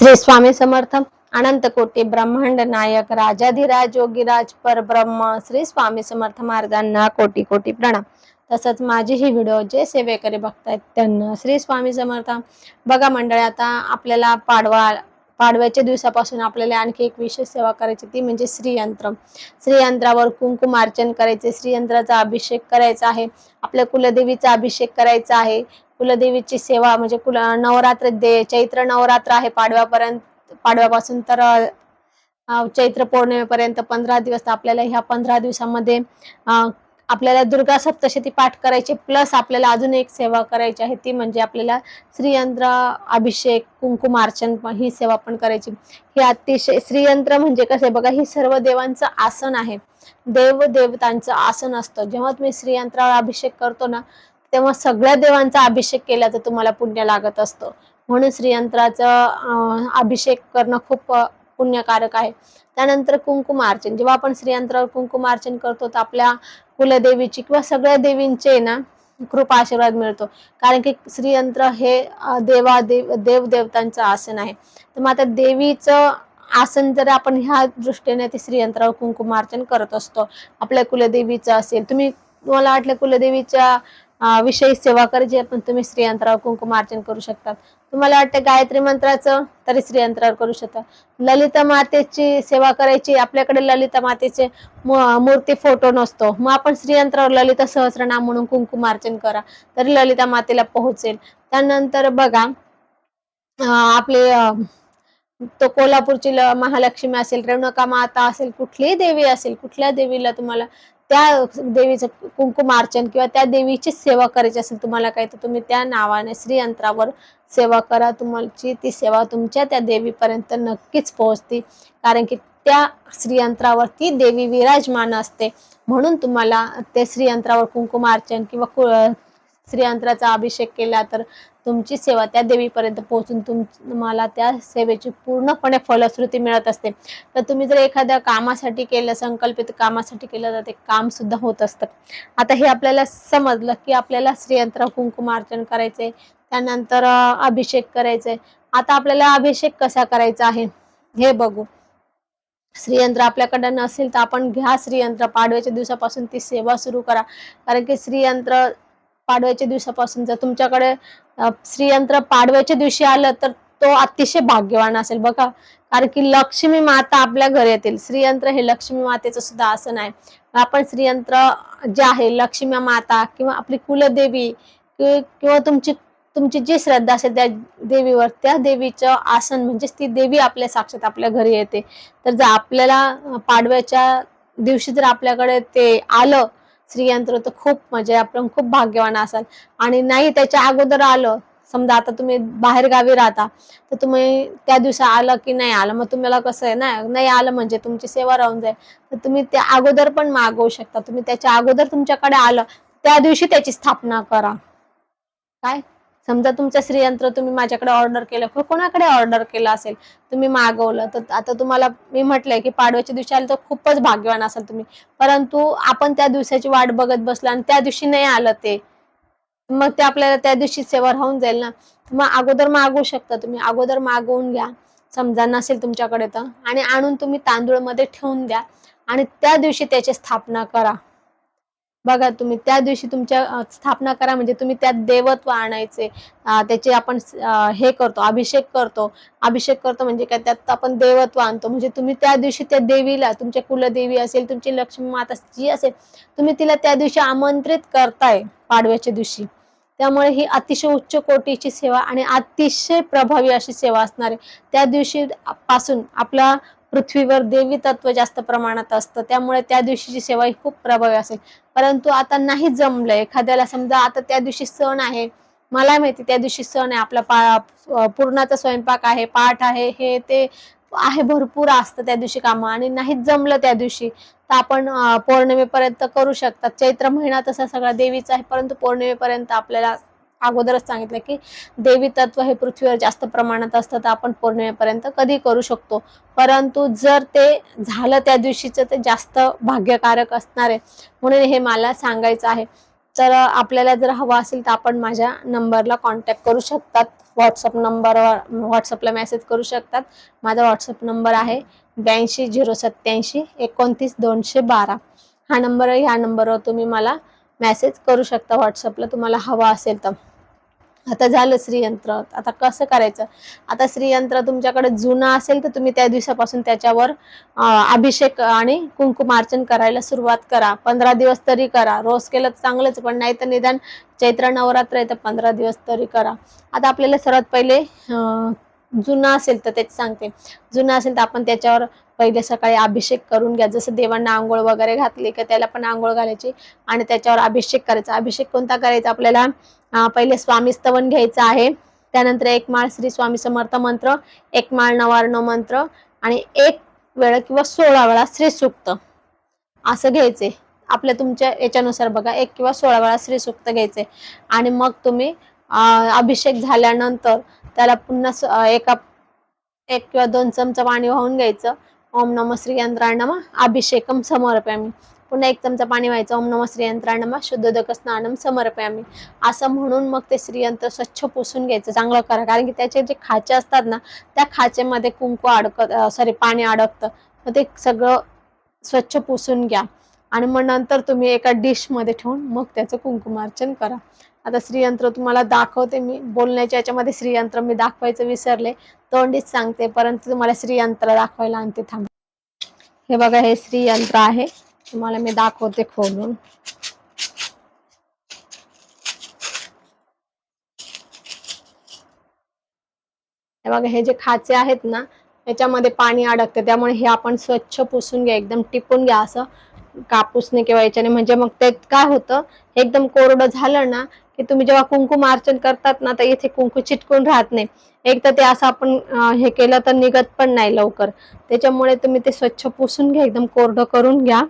श्री स्वामी समर्थ अनंत कोटी ब्रह्मांड नायक राजाधिराज योगीराज परब्रह्म श्री स्वामी समर्थ मार्गांना कोटी कोटी प्रणाम. तसंच माझी ही व्हिडिओ जे सेवेकरी बघतायत त्यांना श्री स्वामी समर्थ. बघा मंडळी आता आपल्याला पाडवा पाडव्याच्या दिवसापासून आपल्याला आणखी एक विशेष सेवा करायची ती म्हणजे श्रीयंत्र. श्रीयंत्रावर कुंकुमार्चन करायचे श्रीयंत्राचा अभिषेक करायचा आहे आपल्या कुलदेवीचा अभिषेक करायचा आहे. कुलदेवीची सेवा म्हणजे कुल नवरात्र दे चैत्र नवरात्र आहे पाडव्यापर्यंत पाडव्यापासून तर चैत्र पौर्णिमेपर्यंत पंधरा दिवस आपल्याला ह्या पंधरा दिवसामध्ये आपल्याला दुर्गा सप्तशती पाठ करायचे प्लस आपल्याला अजून एक सेवा करायची आहे ती म्हणजे आपल्याला श्रीयंत्र अभिषेक कुंकुमार्चन ही सेवा पण करायची. हे अतिशय श्रीयंत्र म्हणजे कसं आहे बघा ही सर्व देवांचं आसन आहे. देव देवतांचं आसन असतं. जेव्हा तुम्ही श्रीयंत्रावर अभिषेक करतो ना तेव्हा सगळ्या देवांचा अभिषेक केल्याचं तुम्हाला पुण्य लागत असतं. म्हणून श्रीयंत्राचं अभिषेक करणं खूप पुण्यकारक आहे. त्यानंतर कुंकुमार्चन जेव्हा आपण श्रीयंत्रावर कुंकुमार्चन करतो तर आपल्या कुलदेवीची किंवा सगळ्या देवींचे ना कृपा आशीर्वाद मिळतो. कारण की श्रीयंत्र हे देवा देव देव देवतांचं आसन आहे. तर मग आता देवीचं आसन जर आपण ह्या दृष्टीने ते श्रीयंत्रावर कुंकुमार्चन करत असतो आपल्या कुलदेवीचं असेल तुम्ही तुम्हाला वाटलं कुलदेवीच्या विषयी सेवा करायची आपण पण तुम्ही श्रीयंत्रावर कुंकुमार्चन करू शकतात. तुम्हाला वाटतं गायत्री मंत्राचं? तरी श्रीयंत्रावर करू शकता. ललिता मातेची सेवा करायची आपल्याकडे ललिता मातेचे मूर्ती फोटो नसतो. मग आपण स्त्रीयंत्रावर ललिता सहस्रनाम म्हणून कुंकुमार्चन करा तरी ललिता मातेला पोहोचेल. त्यानंतर बघा आपले तो कोल्हापूरची महालक्ष्मी असेल रेणुका माता असेल कुठलीही देवी असेल कुठल्या देवीला तुम्हाला त्या देवीचं कुंकुमार्चन किंवा त्या देवीची सेवा करायची असेल तुम्हाला काय तर तुम्ही त्या नावाने श्रीयंत्रावर सेवा करा. तुमची ती सेवा तुमच्या त्या देवीपर्यंत नक्कीच पोहोचते. कारण की त्या श्रीयंत्रावर ती देवी विराजमान असते. म्हणून तुम्हाला ते श्रीयंत्रावर कुंकुमार्चन किंवा कु- श्रीयंत्राचा अभिषेक केला तर तुमची सेवा त्या देवीपर्यंत पोहोचून तुम तुम्हाला त्या सेवेची पूर्णपणे फलश्रुती मिळत असते. तर तुम्ही जर एखाद्या कामासाठी केलं संकल्पित कामासाठी केलं तर ते काम सुद्धा होत असतं. आता हे आपल्याला समजलं की आपल्याला श्रीयंत्र कुंकुमार्चन करायचंय त्यानंतर अभिषेक करायचंय आता आपल्याला अभिषेक कसा करायचा आहे? हे बघू. श्रीयंत्र आपल्याकडे नसेल तर आपण घ्या श्रीयंत्र पाडव्याच्या दिवसापासून ती सेवा सुरू करा. कारण की श्रीयंत्र पाडव्याच्या दिवसापासून जर तुमच्याकडे श्रीयंत्र पाडव्याच्या दिवशी आलं तर तो अतिशय भाग्यवान असेल बघा. कारण की लक्ष्मी माता आपल्या घरी येतील. श्रीयंत्र हे लक्ष्मी मातेचं सुद्धा आसन आहे. आपण श्रीयंत्र जे आहे लक्ष्मी माता किंवा आपली कुलदेवी किंवा तुमची तुमची जी श्रद्धा असेल त्या देवीवर त्या देवीचं आसन म्हणजेच ती देवी आपल्या साक्षात आपल्या घरी येते. तर जर आपल्याला पाडव्याच्या दिवशी जर आपल्याकडे ते आलं स्त्रियांत्र तर खूप म्हणजे आपण खूप भाग्यवान असाल. आणि नाही त्याच्या अगोदर आलं समजा आता तुम्ही बाहेर गावी राहता तर तुम्ही त्या दिवशी आलं की नाही आलं? मग तुम्हाला कसं आहे ना नाही आलं म्हणजे तुमची सेवा राहून जाईल. तर तुम्ही त्या अगोदर पण मागवू शकता. तुम्ही त्याच्या अगोदर तुमच्याकडे आलं त्या दिवशी त्याची स्थापना करा. काय? समजा तुमचं श्रीयंत्र तुम्ही माझ्याकडे ऑर्डर केलं किंवा कोणाकडे ऑर्डर केलं असेल तुम्ही मागवलं तर आता तुम्हाला मी म्हटलंय की पाडव्याच्या दिवशी आलं तर खूपच भाग्यवान असाल तुम्ही. परंतु आपण त्या दिवसाची वाट बघत बसलो आणि त्या दिवशी नाही आलं ते मग ते आपल्याला त्या दिवशी सेवा राहून जाईल ना. मग अगोदर मागवू शकता तुम्ही. अगोदर मागवून घ्या. समजा नसेल तुमच्याकडे तर. आणि आणून तुम्ही तांदूळमध्ये ठेवून द्या. आणि त्या दिवशी त्याची स्थापना करा. बघा तुम्ही त्या दिवशी तुमच्या स्थापना करा म्हणजे तुम्ही त्यात देवत्व आणायचे त्याचे आपण हे करतो अभिषेक करतो. अभिषेक करतो म्हणजे काय? त्यात आपण देवत्व आणतो. म्हणजे तुम्ही त्या दिवशी त्या देवीला तुमच्या कुलदेवी असेल तुमची लक्ष्मी माता जी असेल तुम्ही तिला त्या दिवशी आमंत्रित करताय पाडव्याच्या दिवशी. त्यामुळे ही अतिशय उच्च कोटीची सेवा आणि अतिशय प्रभावी अशी सेवा असणार आहे त्या दिवशी पासून आपला पृथ्वीवर देवी तत्व जास्त प्रमाणात असतं. त्यामुळे त्या दिवशीची सेवा ही खूप प्रभावी असेल. परंतु आता नाही जमलं. एखाद्याला समजा आता त्या दिवशी सण आहे. मला माहिती त्या दिवशी सण आहे. आपला पा पूर्णाचा स्वयंपाक आहे पाठ आहे हे ते आहे भरपूर असतं त्या दिवशी कामं. आणि नाहीच जमलं त्या दिवशी तर आपण पौर्णिमेपर्यंत करू शकतात. चैत्र महिना तसा सगळा देवीचा आहे परंतु पौर्णिमेपर्यंत आपल्याला अगोदरच सांगितलं की देवी तत्व हे पृथ्वीवर जास्त प्रमाणात असतं तर आपण पौर्णिमेपर्यंत कधी करू शकतो. परंतु जर ते झालं त्या दिवशीचं ते जास्त भाग्यकारक असणार आहे. म्हणून हे मला सांगायचं आहे. तर आपल्याला जर हवा असेल तर आपण माझ्या नंबरला कॉन्टॅक्ट करू शकतात. व्हॉट्सअप नंबरवर व्हॉट्सअपला मेसेज करू शकतात. माझा व्हॉट्सअप नंबर आहे ब्याऐंशी झिरो सत्याऐंशी एकोणतीस दोनशे बारा. हा नंबर ह्या नंबरवर तुम्ही मला मेसेज करू शकता. व्हॉट्सअपला तुम्हाला हवा असेल तर. आता झालं श्रीयंत्र. आता कसं करायचं? आता श्रीयंत्र तुमच्याकडे जुनं असेल तर तुम्ही त्या दिवसापासून त्याच्यावर अभिषेक आणि कुंकुमार्चन करायला सुरुवात करा. पंधरा दिवस तरी करा. रोज केलं तर चांगलंच पण नाही तर निदान चैत्र नवरात्र आहे तर पंधरा दिवस तरी करा. आता आपल्याला सर्वात पहिले जुनं असेल तर तेच सांगते. जुनं असेल तर आपण त्याच्यावर पहिले सकाळी अभिषेक करून घ्या. जसं देवांना आंघोळ वगैरे घातली का त्याला पण आंघोळ घालायची आणि त्याच्यावर अभिषेक करायचा. अभिषेक कोणता करायचा? आपल्याला पहिले स्वामी स्तवन घ्यायचं आहे. त्यानंतर एक माळ श्री स्वामी समर्थ मंत्र एक माळ नवार्ण मंत्र आणि एक वेळ किंवा सोळा वेळा श्री सुक्त. असं घ्यायचे. आपल्या तुमच्या याच्यानुसार बघा. एक किंवा सोळा वेळा श्री सुक्त घ्यायचे. आणि मग तुम्ही अभिषेक झाल्यानंतर त्याला पुन्हा स- एका एक किंवा दोन चमचा पाणी वाहून घ्यायचं. ओम नम श्री यंत्राणम अभिषेकम समर्पयामी. पुन्हा एक चमचा पाणी व्हायचं. ओम नम श्री यंत्राणम शुद्धोदक स्नानम समर्पयामी. असं म्हणून मग ते श्रीयंत्र स्वच्छ पुसून घ्यायचं. चांगलं करा. कारण की त्याचे जे खाचे असतात ना त्या खाचेमध्ये कुंकू अडकत सॉरी पाणी अडकतं. मग ते सगळं स्वच्छ पुसून घ्या. आणि मग नंतर तुम्ही एका डिशमध्ये ठेवून मग त्याचं कुंकुमार्चन करा. आता श्रीयंत्र तुम्हाला दाखवते मी बोलण्याच्या याच्यामध्ये श्रीयंत्र मी दाखवायचं विसरले. तोंडीच सांगते परंतु तुम्हाला श्रीयंत्र दाखवायला आणते थांब. हे बघा हे श्रीयंत्र आहे. तुम्हाला मी दाखवते खोलून. हे बघा हे जे खाचे आहेत ना याच्यामध्ये पाणी अडकते त्यामुळे हे आपण स्वच्छ पुसून घ्या एकदम टिपून घ्या असं. कापूसने किंवा याच्याने म्हणजे मग ते काय होतं एकदम कोरडं झालं ना की तुम्ही जेव्हा कुंकुम अर्चन करतात ना तर इथे कुंकू चिटकून राहत नाही. एक तर ते असं आपण हे केलं तर निघत पण नाही लवकर. त्याच्यामुळे तुम्ही ते स्वच्छ पुसून घ्या एकदम कोरडं करून घ्या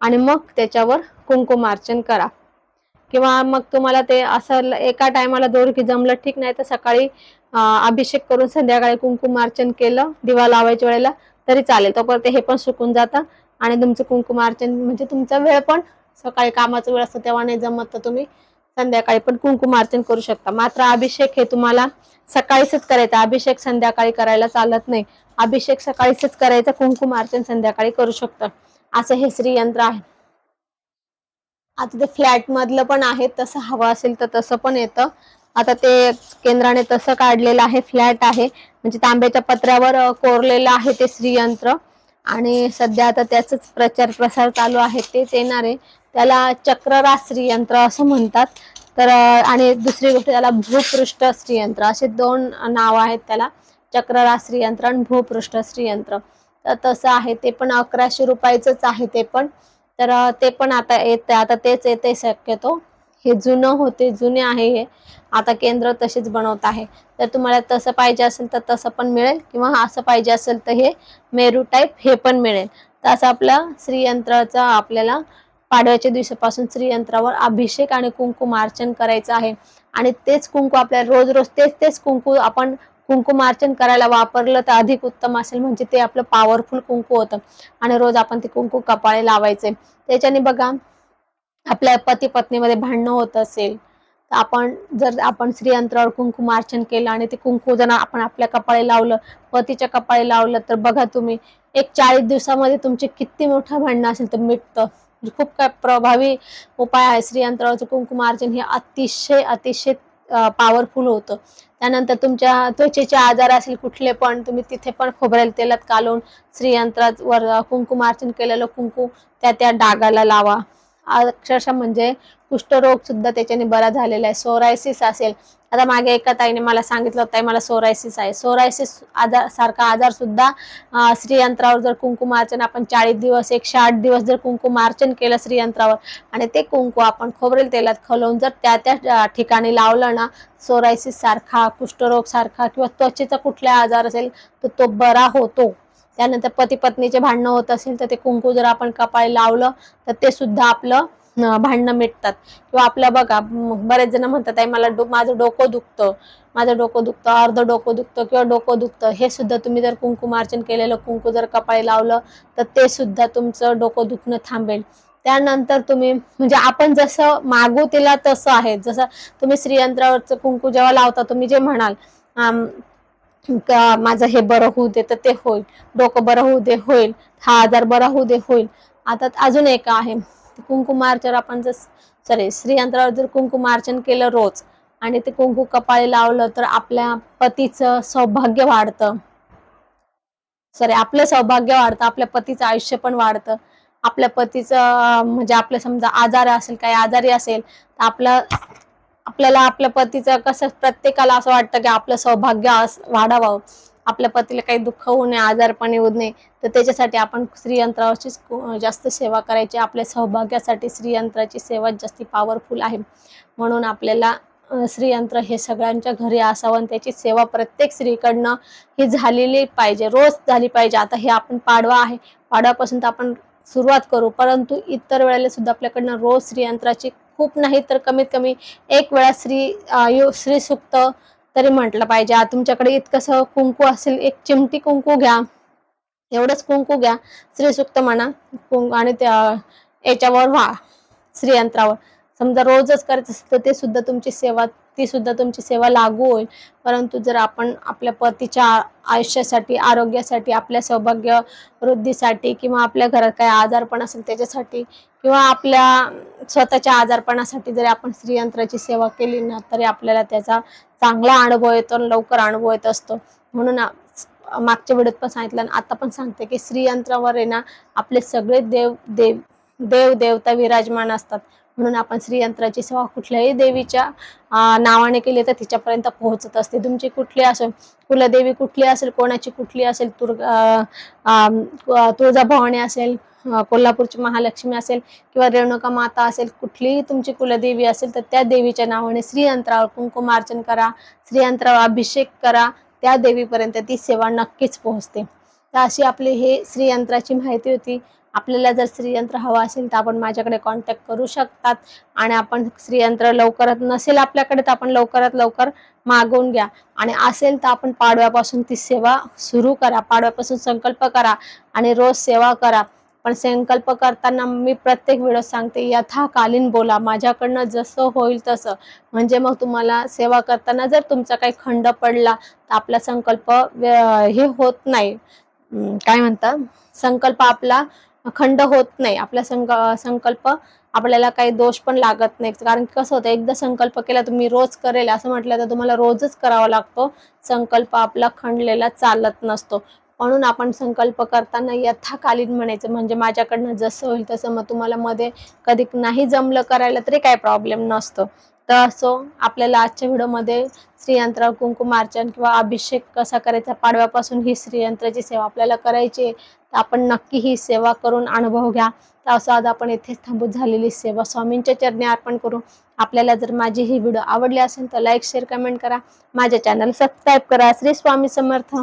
आणि मग त्याच्यावर कुंकुम अर्चन करा. किंवा मग तुम्हाला ते असं एका टायमाला दोर की जमलं ठीक नाही तर सकाळी अभिषेक करून संध्याकाळी कुंकुमार्चन केलं दिवा लावायच्या वेळेला तरी चालेल. तोपर्यंत हे पण सुकून जातं आणि तुमचं कुंकुमार्चन म्हणजे तुमचा वेळ पण सकाळी कामाचा वेळ असतो तेव्हा नाही जमत तर तुम्ही संध्याकाळी पण कुंकुमार्चन करू शकता. मात्र अभिषेक हे तुम्हाला सकाळीच करायचा. अभिषेक संध्याकाळी करायला चालत नाही. अभिषेक सकाळीच करायचा कुंकुमार्चन संध्याकाळी करू शकता. असं हे श्रीयंत्र आहे. आता ते फ्लॅट मधलं पण आहे तसं हवं असेल तर तसं पण येतं. आता ते केंद्राने तसं काढलेलं आहे फ्लॅट आहे. म्हणजे तांब्याच्या पत्र्यावर कोरलेलं आहे ते श्रीयंत्र. आणि सध्या आता त्याच प्रचार प्रसार चालू आहे तेच येणार आहे. त्याला चक्ररास्त्री यंत्र असं म्हणतात. तर आणि दुसरी गोष्ट त्याला भूपृष्ठ श्रीयंत्र असे दोन नाव आहेत त्याला. चक्ररास्त्री यंत्र आणि भूपृष्ठ श्रीयंत्र तर तसं आहे ते पण अकराशे रुपयाचंच आहे ते पण. तर ते पण आता येते आता तेच येते शक्यतो. हे जुनं होते जुने आहे हे. आता केंद्र तसेच बनवत आहे. तर तुम्हाला तसं पाहिजे असेल तर तसं पण मिळेल किंवा असं पाहिजे असेल तर हे मेरू टाईप हे पण मिळेल. तर असं आपलं श्रीयंत्राचा आपल्याला पाडव्याच्या दिवसापासून श्रीयंत्रावर अभिषेक आणि कुंकुमार्चन करायचं आहे. आणि तेच कुंकू आपल्याला रोज रोज तेच तेच कुंकू आपण कुंकुमार्चन करायला वापरलं तर अधिक उत्तम असेल म्हणजे ते आपलं पॉवरफुल कुंकू होतं. आणि रोज आपण ते कुंकू कपाळे लावायचे. त्याच्याने बघा आपल्या पती पत्नीमध्ये भांडणं होत असेल तर आपण जर आपण श्रीयंत्रावर कुंकुमार्चन केलं आणि ते कुंकू जर आपण आपल्या कपाळे लावलं पतीच्या कपाळी लावलं तर बघा तुम्ही एक चाळीस दिवसामध्ये तुमचे किती मोठं भांडणं असेल तर मिटतं. खूप काय प्रभावी उपाय आहे. श्रीयंत्रावरचं कुंकुमार्जन हे अतिशय अतिशय पॉवरफुल होतं. त्यानंतर तुमच्या त्वचेचे आजार असेल कुठले पण तुम्ही तिथे पण खोबरेल तेलात कालवून श्रीयंत्रावर कुंकुमार्चन केलेलं कुंकू त्या त्या डागाला लावा. अक्षरशः म्हणजे कुष्ठरोग सुद्धा त्याच्याने बरा झालेला आहे. सोरायसिस असेल. आता मागे एका ताईने मला सांगितलं होतं मला सोरायसिस आहे. सोरायसिस आजार सारखा आजार सुद्धा अं, श्रीयंत्रावर जर कुंकुमार्चन आपण चाळीस दिवस एकशे आठ दिवस जर कुंकुमार्चन केलं श्रीयंत्रावर आणि ते कुंकू आपण खोबरेल तेलात खलवून जर त्या त्या ठिकाणी लावलं ना सोरायसिस सारखा कुष्ठरोग सारखा किंवा त्वचेचा कुठला आजार असेल तर तो बरा होतो. त्यानंतर पती पत्नीचे भांडणं होत असेल तर ते कुंकू जर आपण कपाळी लावलं तर ते सुद्धा आपलं भांडणं मिटतात. किंवा आपलं बघा बरेच जण म्हणतात आहे मला डो माझं डोकं दुखतं. माझं डोकं दुखतं अर्ध डोकं दुखतं किंवा डोकं दुखतं. हे सुद्धा तुम्ही जर कुंकुमार्चन केलेलं कुंकू जर कपाळी लावलं तर ते सुद्धा तुमचं डोकं दुखणं थांबेल. त्यानंतर तुम्ही म्हणजे आपण जसं मागू तिला तसं आहे. जसं तुम्ही श्रीयंत्रावरचं कुंकू जेव्हा लावता तुम्ही जे म्हणाल का माझं हे बरं होऊ दे तर ते होईल. डोकं बरं होऊ दे होईल. हा आजार बरा होऊ दे होईल. आता अजून एक आहे. कुंकुमार्चन आपण जर सॉरी श्रीयंत्रावर जर कुंकुमार्चन केलं रोज आणि ते कुंकू कपाळी लावलं तर आपल्या पतीचं सौभाग्य वाढतं. सॉरी आपलं सौभाग्य वाढतं आपल्या पतीचं आयुष्य पण वाढतं. आपल्या पतीचं म्हणजे आपलं समजा आजार असेल काही आजारी असेल तर आपलं आपल्याला आपल्या पतीचं कसं प्रत्येकाला असं वाटतं की आपलं सौभाग्य वाढावं. आपल्या पतीला काही दुःख होऊ नये आजारपण येऊ नये तर त्याच्यासाठी आपण श्रीयंत्रावरचीच जास्त सेवा करायची. आपल्या सौभाग्यासाठी श्रीयंत्राची सेवा जास्ती पॉवरफुल आहे. म्हणून आपल्याला श्रीयंत्र हे सगळ्यांच्या घरी असावं आणि त्याची सेवा प्रत्येक स्त्रीकडनं ही झालेली पाहिजे. रोज झाली पाहिजे. आता हे आपण पाडवा आहे. पाडव्यापासून तर आपण सुरुवात करू. परंतु इतर वेळेला सुद्धा आपल्याकडनं रोज श्रीयंत्राची खूप नाही तर कमीत कमी एक वेळा श्री यो- श्री सुक्त तरी म्हटलं पाहिजे. तुमच्याकडे इतकंसं कुंकू असेल एक चिमटी कुंकू घ्या. एवढंच कुंकू घ्या. श्रीसुक्त म्हणा कुंकू आणि त्या याच्यावर व्हा श्रीयंत्रावर. समजा रोजच करत असेल तर ते सुद्धा तुमची सेवा ती सुद्धा तुमची सेवा लागू होईल. परंतु जर आपण आपल्या पतीच्या आयुष्यासाठी आरोग्यासाठी आपल्या सौभाग्य वृद्धीसाठी किंवा आपल्या घरात काही आजारपण असेल त्याच्यासाठी किंवा आपल्या स्वतःच्या आजारपणासाठी जरी आपण स्त्रियंत्राची सेवा केली ना तरी आपल्याला त्याचा चांगला अनुभव येतो आणि लवकर अनुभव येत असतो. म्हणून मागच्या व्हिडिओत पण सांगितलं आणि आता पण सांगते की स्त्रीयंत्रावर आहे ना आपले सगळे देव देव देव देवता विराजमान असतात. म्हणून आपण श्रीयंत्राची सेवा कुठल्याही देवीच्या नावाने केली तर तिच्यापर्यंत पोहोचत असते. तुमची कुठली असेल कुलदेवी कुठली असेल कोणाची कुठली असेल तुर तुळजाभवानी असेल कोल्हापूरची महालक्ष्मी असेल किंवा रेणुका माता असेल कुठलीही तुमची कुलदेवी असेल तर त्या देवीच्या नावाने श्रीयंत्रावर कुंकुमार्चन करा श्रीयंत्रावर अभिषेक करा त्या देवीपर्यंत ती सेवा नक्कीच पोहोचते. तर अशी आपली हे श्रीयंत्राची माहिती होती. आपल्याला जर श्रीयंत्र हवं असेल तर आपण माझ्याकडे कॉन्टॅक्ट करू शकतात. आणि आपण श्रीयंत्र लवकरात नसेल आपल्याकडे तर आपण लवकरात लवकर मागवून घ्या. आणि असेल तर आपण पाडव्यापासून ती सेवा सुरू करा. पाडव्यापासून संकल्प करा आणि रोज सेवा करा. पण संकल्प करताना मी प्रत्येक वेळेस सांगते यथाकालीन बोला. माझ्याकडनं जसं होईल तसं. म्हणजे मग तुम्हाला सेवा करताना जर तुमचा काही खंड पडला तर आपला संकल्प हे होत नाही. काय म्हणतात संकल्प आपला खंड होत नाही. आपला संक संकल्प आपल्याला काही दोष पण लागत नाही कारण की कसं होतं एकदा संकल्प केला तुम्ही रोज करेल. असं म्हटलं तर तुम्हाला रोजच करावा लागतो. संकल्प आपला खंडलेला चालत नसतो. म्हणून आपण संकल्प करताना यथाकालीन म्हणायचं. म्हणजे माझ्याकडनं जसं होईल तसं. मग तुम्हाला मध्ये कधी नाही जमलं करायला तरी काही प्रॉब्लेम नसतो. तर असो आपल्याला आजच्या व्हिडिओमध्ये श्रीयंत्र कुंकुमार्चन किंवा अभिषेक कसा करायचा पाडव्यापासून ही श्रीयंत्राची सेवा आपल्याला करायची आहे. तर आपण नक्की ही सेवा करून अनुभव घ्या. तर असं आज आपण येथेच थांबून झालेली सेवा स्वामींच्या चरणी अर्पण करू. आपल्याला जर माझी ही व्हिडिओ आवडली असेल तर लाईक शेअर कमेंट करा. माझ्या चॅनल सबस्क्राईब करा. श्री स्वामी समर्थ.